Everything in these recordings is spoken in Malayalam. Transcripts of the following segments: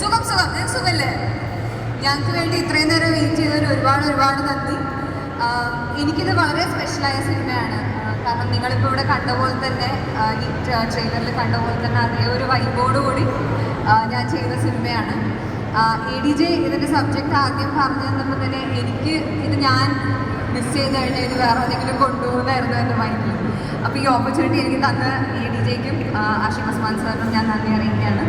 സുഖം സുഖം. ഞാൻ സുഖല്ലേ? ഞങ്ങൾക്ക് വേണ്ടി ഇത്രയും നേരം വെയിറ്റ് ചെയ്തവർ ഒരുപാട് ഒരുപാട് നന്ദി. എനിക്കിത് വളരെ സ്പെഷ്യലായ സിനിമയാണ് കാരണം നിങ്ങളിപ്പോൾ ഇവിടെ കണ്ട പോലെ തന്നെ ഈ ട്രെയിലറിൽ കണ്ട പോലെ തന്നെ അതേ ഒരു വൈബോട് കൂടി ഞാൻ ചെയ്ത സിനിമയാണ് എ ഡി ജെ ഇതിന്റെ സബ്ജക്റ്റ് ആദ്യം പറഞ്ഞു തന്നപ്പോൾ തന്നെ എനിക്ക് ഇത് ഞാൻ മിസ് ചെയ്ത് കഴിഞ്ഞാൽ ഇത് വേറെ എന്തെങ്കിലും കൊണ്ടുപോകുന്നതായിരുന്നു എന്റെ മൈൻഡിൽ അപ്പോൾ ഈ ഓപ്പർച്യൂണിറ്റി എനിക്ക് തന്ന എ ഡി ജെക്കും ആഷിഖ് ഉസ്മാൻ സാറിനും ഞാൻ നന്ദി അറിയിക്കുകയാണ്.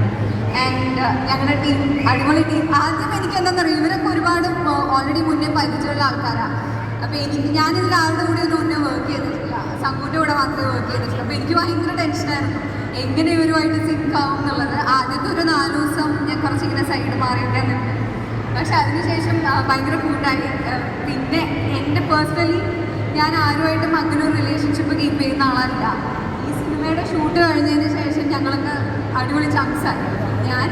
ആൻഡ് ഞങ്ങളുടെ ടീം അടിപൊളി ടീം. ആദ്യം എനിക്ക് എന്താണെന്നറിയാം ഇവരൊക്കെ ഒരുപാട് ഓൾറെഡി മുന്നേ പരിചയമുള്ള ആൾക്കാരാണ് അപ്പോൾ എനിക്ക് ഞാനിതിൽ ആരുടെ കൂടെ ഒന്നും മുന്നേ വർക്ക് ചെയ്തിട്ടില്ല. സംഘൂന്റെ കൂടെ മാത്രമേ വർക്ക് ചെയ്തിട്ടുള്ളൂ. അപ്പോൾ എനിക്ക് ഭയങ്കര ടെൻഷനായിരുന്നു എങ്ങനെ ഇവരുമായിട്ട് സിങ്ക് ആവും എന്നുള്ളത്. ആദ്യത്തെ ഒരു നാല് ദിവസം ഞാൻ കുറച്ചിങ്ങനെ സൈഡ് മാറിയിട്ടുണ്ട് നിന്നു. പക്ഷെ അതിനുശേഷം ഭയങ്കര കൂട്ടായി. പിന്നെ എന്റെ പേഴ്സണലി ഞാൻ ആരുമായിട്ടും അങ്ങനെ ഒരു റിലേഷൻഷിപ്പ് കീപ്പ് ചെയ്യുന്ന ആളല്ല ഈ സിനിമയുടെ ഷൂട്ട് കഴിഞ്ഞതിന് ശേഷം ഞങ്ങളൊക്കെ അടിപൊളി ചംസായി ഞാൻ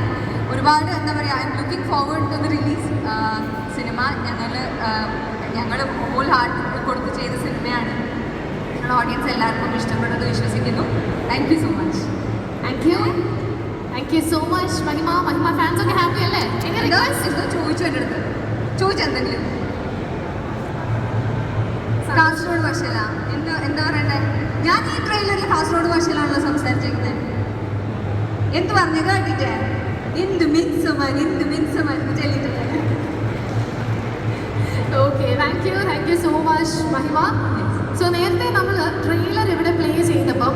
ഒരുപാട് എന്താ പറയുക I'm looking forward to the release cinema ഞങ്ങൾ ഞങ്ങൾ ഹോൾ ഹാർട്ട് കൊടുത്ത് ചെയ്ത സിനിമയാണ് ഞങ്ങളുടെ ഓഡിയൻസ് എല്ലാവർക്കും ഇഷ്ടപ്പെടുന്നത് വിശ്വസിക്കുന്നു. Thank you so much thank you thank you so much Mahima Mahima fans ഒക്കെ ഹാപ്പി അല്ലേ? ചോദിച്ചു എന്റെ അടുത്ത്? ചോദിച്ചു എന്തെങ്കിലും? കാസർഗോഡ് ഭാഷയിലാണ് എന്താ എന്താ പറയണ്ടേ? ഞാൻ ഈ ട്രെയിലറിൽ കാസർഗോഡ് ഭാഷയിലാണല്ലോ സംസാരിച്ചിരിക്കുന്നത് എന്ത് പറഞ്ഞു? കേട്ടിട്ടേ എന്ത് മിൻസമാൻ എന്ത് മിൻസമാൻ ചൊല്ലിട്ടുണ്ട് okay thank you thank you so much Mahima. So നേരത്തെ നമ്മൾ ട്രെയിലർ ഇവിടെ പ്ലേ ചെയ്തപ്പം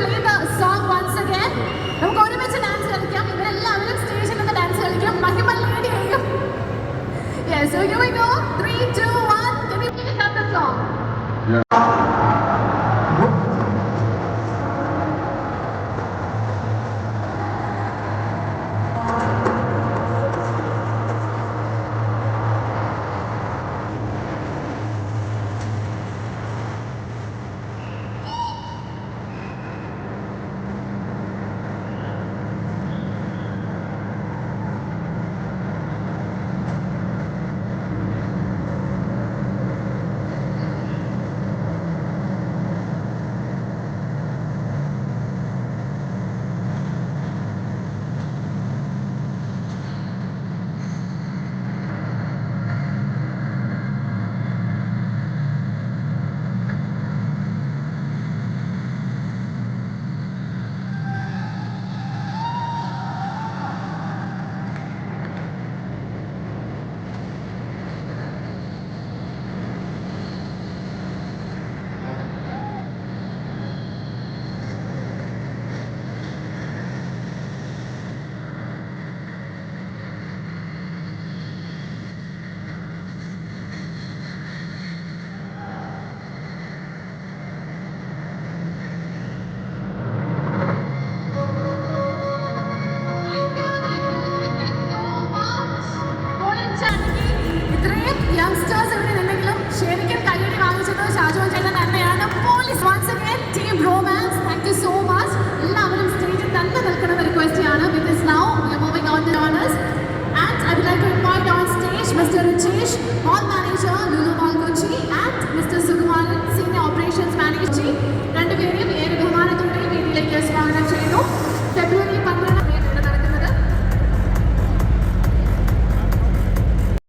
play the song once again നമുക്ക് ഒരുമിച്ച് ഡാൻസ് കളിക്കാം. ഇവരെല്ലാവരും സ്റ്റേജിൽ നിന്ന് ഡാൻസ് കളിക്കും. മഹിമ ലീഡ് ചെയ്യും. Yes so you we go 3 2 1 can you please have the song? പൊളിച്ചടുക്കി ശരിക്കും കൈയടി വാങ്ങിച്ചത് ഷാജോൻ ചേട്ടൻ തന്നെയാണ്. Police once again team romance thank you so much എല്ലാവരും സ്റ്റേജിൽ തന്നെ നിൽക്കണമെന്ന് റിക്വസ്റ്റ് ആണ്. Because now we R moving on the owners and I like to invite on stage mister റിചേഷ് whole manager Lulu മാൽകുച്ചി and mister Sukumaran senior operations manager